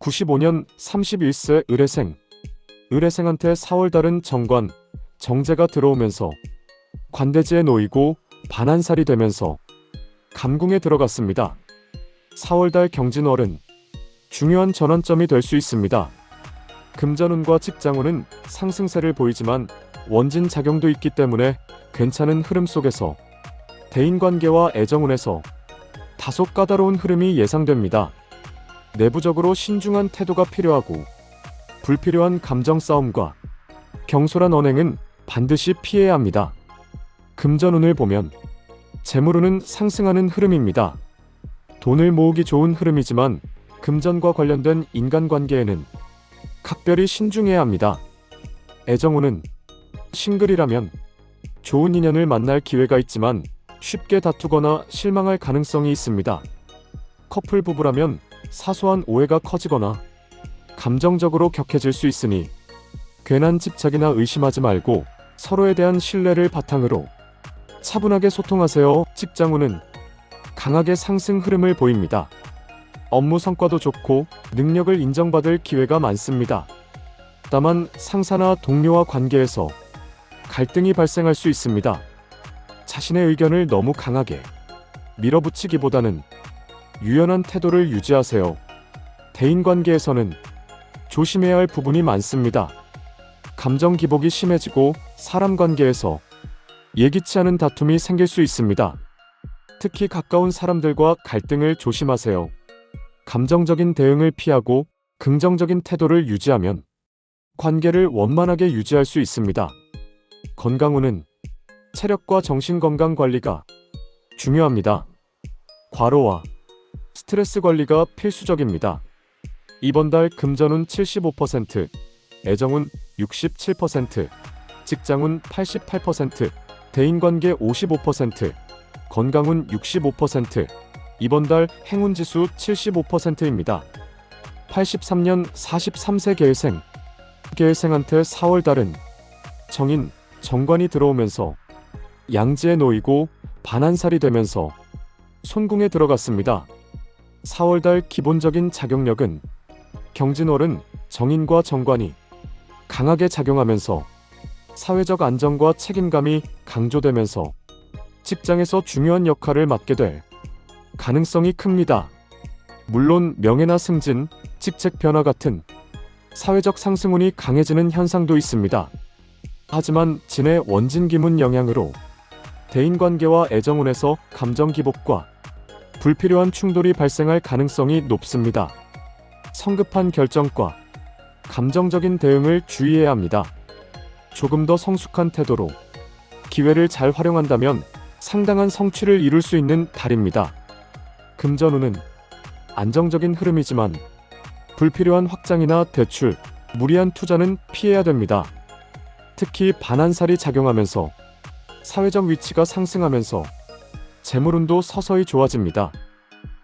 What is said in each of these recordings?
95년 31세 의뢰생. 의뢰생한테 4월달은 정관, 정제가 들어오면서 관대지에 놓이고 반한살이 되면서 감궁에 들어갔습니다. 4월달 경진월은 중요한 전환점이 될 수 있습니다. 금전운과 직장운은 상승세를 보이지만 원진 작용도 있기 때문에 괜찮은 흐름 속에서 대인관계와 애정운에서 다소 까다로운 흐름이 예상됩니다. 내부적으로 신중한 태도가 필요하고 불필요한 감정 싸움과 경솔한 언행은 반드시 피해야 합니다. 금전운을 보면 재물운은 상승하는 흐름입니다. 돈을 모으기 좋은 흐름이지만 금전과 관련된 인간관계에는 각별히 신중해야 합니다. 애정운은 싱글이라면 좋은 인연을 만날 기회가 있지만 쉽게 다투거나 실망할 가능성이 있습니다. 커플 부부라면 사소한 오해가 커지거나 감정적으로 격해질 수 있으니 괜한 집착이나 의심하지 말고 서로에 대한 신뢰를 바탕으로 차분하게 소통하세요. 직장운은 강하게 상승 흐름을 보입니다. 업무 성과도 좋고 능력을 인정받을 기회가 많습니다. 다만 상사나 동료와 관계에서 갈등이 발생할 수 있습니다. 자신의 의견을 너무 강하게 밀어붙이기보다는 유연한 태도를 유지하세요. 대인 관계에서는 조심해야 할 부분이 많습니다. 감정 기복이 심해지고 사람 관계에서 예기치 않은 다툼이 생길 수 있습니다. 특히 가까운 사람들과 갈등을 조심하세요. 감정적인 대응을 피하고 긍정적인 태도를 유지하면 관계를 원만하게 유지할 수 있습니다. 건강운은 체력과 정신 건강 관리가 중요합니다. 과로와 스트레스 관리가 필수적입니다. 이번 달 금전운 75%, 애정운 67%, 직장운 88%, 대인관계 55%, 건강운 65%, 이번 달 행운 지수 75%입니다. 83년 43세 계생, 계생한테 4월 달은 정인, 정관이 들어오면서 양지에 놓이고 반한살이 되면서 손궁에 들어갔습니다. 4월달 기본적인 작용력은 경진월은 정인과 정관이 강하게 작용하면서 사회적 안정과 책임감이 강조되면서 직장에서 중요한 역할을 맡게 될 가능성이 큽니다. 물론 명예나 승진, 직책 변화 같은 사회적 상승운이 강해지는 현상도 있습니다. 하지만 진의 원진 기문 영향으로 대인관계와 애정운에서 감정 기복과 불필요한 충돌이 발생할 가능성이 높습니다. 성급한 결정과 감정적인 대응을 주의해야 합니다. 조금 더 성숙한 태도로 기회를 잘 활용한다면 상당한 성취를 이룰 수 있는 달입니다. 금전운은 안정적인 흐름이지만 불필요한 확장이나 대출, 무리한 투자는 피해야 됩니다. 특히 반한살이 작용하면서 사회적 위치가 상승하면서 재물운도 서서히 좋아집니다.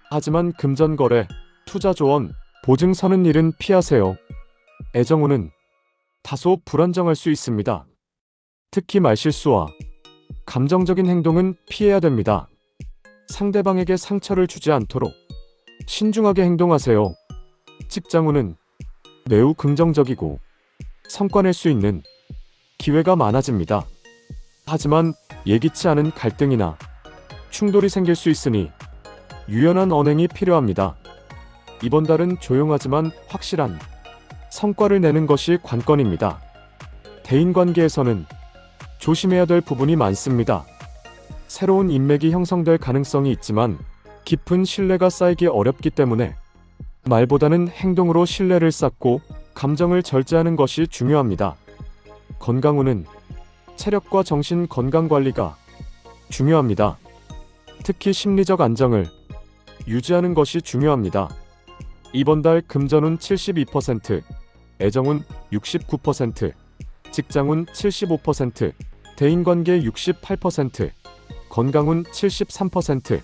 하지만 금전거래, 투자 조언, 보증 서는 일은 피하세요. 애정운은 다소 불안정할 수 있습니다. 특히 말실수와 감정적인 행동은 피해야 됩니다. 상대방에게 상처를 주지 않도록 신중하게 행동하세요. 직장운은 매우 긍정적이고 성과 낼 수 있는 기회가 많아집니다. 하지만 예기치 않은 갈등이나 충돌이 생길 수 있으니 유연한 언행이 필요합니다. 이번 달은 조용하지만 확실한 성과를 내는 것이 관건입니다. 대인관계에서는 조심해야 될 부분이 많습니다. 새로운 인맥이 형성될 가능성이 있지만 깊은 신뢰가 쌓이기 어렵기 때문에 말보다는 행동으로 신뢰를 쌓고 감정을 절제하는 것이 중요합니다. 건강운은 체력과 정신 건강 관리가 중요합니다. 특히 심리적 안정을 유지하는 것이 중요합니다. 이번 달 금전운 72%, 애정운 69%, 직장운 75%, 대인관계 68%, 건강운 73%,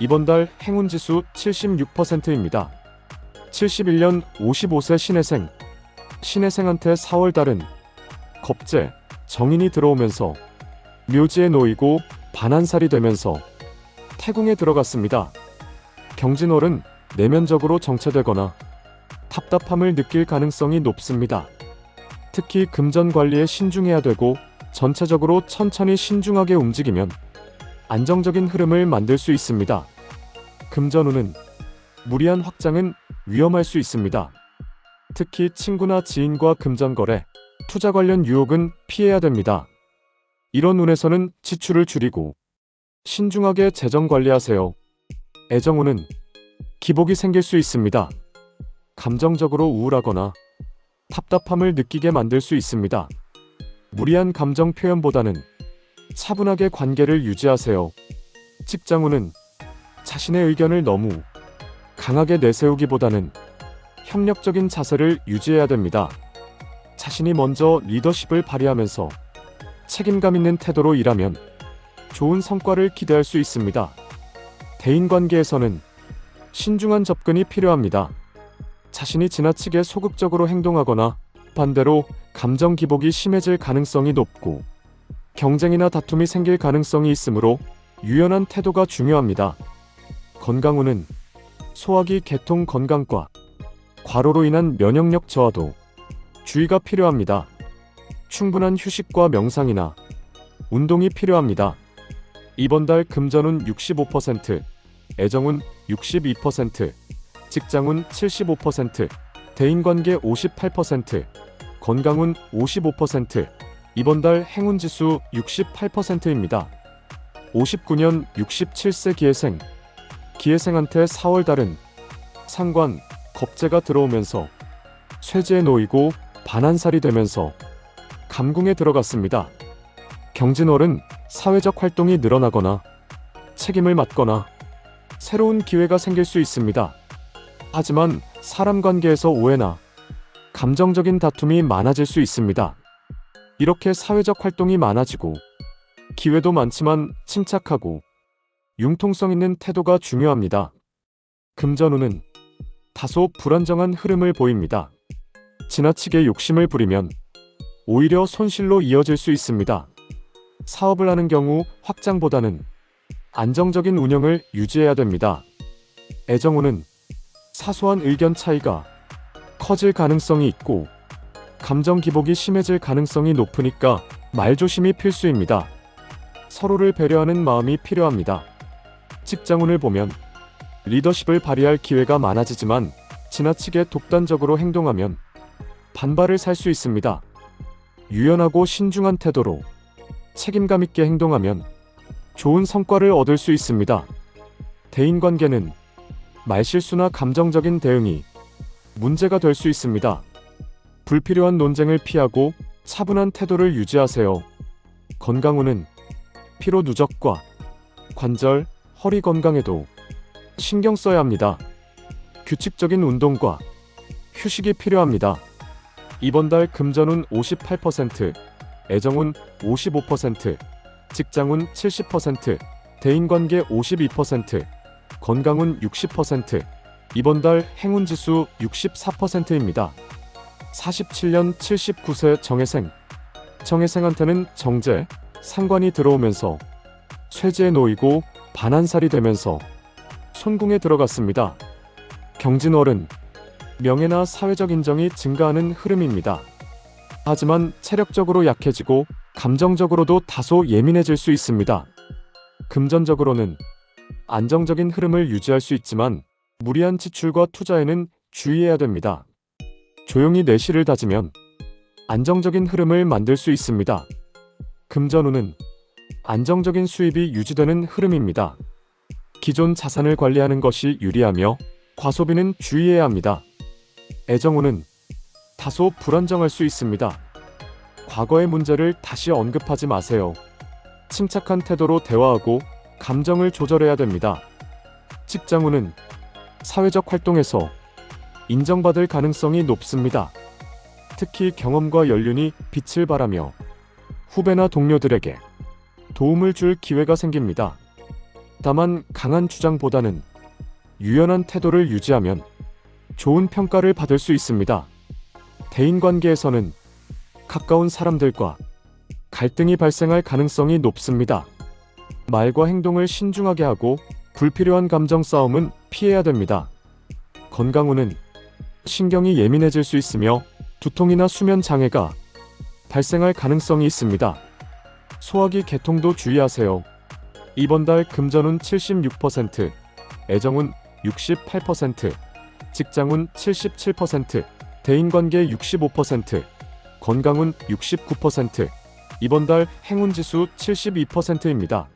이번 달 행운 지수 76%입니다. 71년 55세 신혜생, 신혜생한테 4월 달은 겁재, 정인이 들어오면서 묘지에 놓이고 반한살이 되면서 태궁에 들어갔습니다. 경진월은 내면적으로 정체되거나 답답함을 느낄 가능성이 높습니다. 특히 금전 관리에 신중해야 되고 전체적으로 천천히 신중하게 움직이면 안정적인 흐름을 만들 수 있습니다. 금전운은 무리한 확장은 위험할 수 있습니다. 특히 친구나 지인과 금전 거래, 투자 관련 유혹은 피해야 됩니다. 이런 운에서는 지출을 줄이고 신중하게 재정 관리하세요. 애정운은 기복이 생길 수 있습니다. 감정적으로 우울하거나 답답함을 느끼게 만들 수 있습니다. 무리한 감정 표현보다는 차분하게 관계를 유지하세요. 직장운은 자신의 의견을 너무 강하게 내세우기보다는 협력적인 자세를 유지해야 됩니다. 자신이 먼저 리더십을 발휘하면서 책임감 있는 태도로 일하면 좋은 성과를 기대할 수 있습니다. 대인 관계에서는 신중한 접근이 필요합니다. 자신이 지나치게 소극적으로 행동하거나 반대로 감정 기복이 심해질 가능성이 높고 경쟁이나 다툼이 생길 가능성이 있으므로 유연한 태도가 중요합니다. 건강운은 소화기 개통 건강과 과로로 인한 면역력 저하도 주의가 필요합니다. 충분한 휴식과 명상이나 운동이 필요합니다. 이번 달 금전운 65%, 애정운 62%, 직장운 75%, 대인관계 58%, 건강운 55%, 이번 달 행운 지수 68%입니다. 59년 67세 기해생, 기해생한테 4월 달은 상관, 겁재가 들어오면서 쇠지에 놓이고 반한살이 되면서 감궁에 들어갔습니다. 경진월은 사회적 활동이 늘어나거나 책임을 맡거나 새로운 기회가 생길 수 있습니다. 하지만 사람 관계에서 오해나 감정적인 다툼이 많아질 수 있습니다. 이렇게 사회적 활동이 많아지고 기회도 많지만 침착하고 융통성 있는 태도가 중요합니다. 금전운은 다소 불안정한 흐름을 보입니다. 지나치게 욕심을 부리면 오히려 손실로 이어질 수 있습니다. 사업을 하는 경우 확장보다는 안정적인 운영을 유지해야 됩니다. 애정운은 사소한 의견 차이가 커질 가능성이 있고 감정 기복이 심해질 가능성이 높으니까 말조심이 필수입니다. 서로를 배려하는 마음이 필요합니다. 직장운을 보면 리더십을 발휘할 기회가 많아지지만 지나치게 독단적으로 행동하면 반발을 살 수 있습니다. 유연하고 신중한 태도로 책임감 있게 행동하면 좋은 성과를 얻을 수 있습니다. 대인 관계는 말실수나 감정적인 대응이 문제가 될 수 있습니다. 불필요한 논쟁을 피하고 차분한 태도를 유지하세요. 건강운은 피로 누적과 관절, 허리 건강에도 신경 써야 합니다. 규칙적인 운동과 휴식이 필요합니다. 이번 달 금전운 58%, 애정운 55%, 직장운 70%, 대인관계 52%, 건강운 60%, 이번 달 행운지수 64%입니다. 47년 79세 정혜생. 정혜생한테는 정제, 상관이 들어오면서 쇠지에 놓이고 반한살이 되면서 손궁에 들어갔습니다. 경진월은 명예나 사회적 인정이 증가하는 흐름입니다. 하지만 체력적으로 약해지고 감정적으로도 다소 예민해질 수 있습니다. 금전적으로는 안정적인 흐름을 유지할 수 있지만 무리한 지출과 투자에는 주의해야 됩니다. 조용히 내실을 다지면 안정적인 흐름을 만들 수 있습니다. 금전운은 안정적인 수입이 유지되는 흐름입니다. 기존 자산을 관리하는 것이 유리하며 과소비는 주의해야 합니다. 애정운은 다소 불안정할 수 있습니다. 과거의 문제를 다시 언급하지 마세요. 침착한 태도로 대화하고 감정을 조절해야 됩니다. 직장운은 사회적 활동에서 인정받을 가능성이 높습니다. 특히 경험과 연륜이 빛을 발하며 후배나 동료들에게 도움을 줄 기회가 생깁니다. 다만 강한 주장보다는 유연한 태도를 유지하면 좋은 평가를 받을 수 있습니다. 대인 관계에서는 가까운 사람들과 갈등이 발생할 가능성이 높습니다. 말과 행동을 신중하게 하고 불필요한 감정 싸움은 피해야 됩니다. 건강운은 신경이 예민해질 수 있으며 두통이나 수면 장애가 발생할 가능성이 있습니다. 소화기 개통도 주의하세요. 이번 달 금전운 76%, 애정운 68%, 직장운 77%, 대인관계 65%, 건강운 69%, 이번 달 행운지수 72%입니다.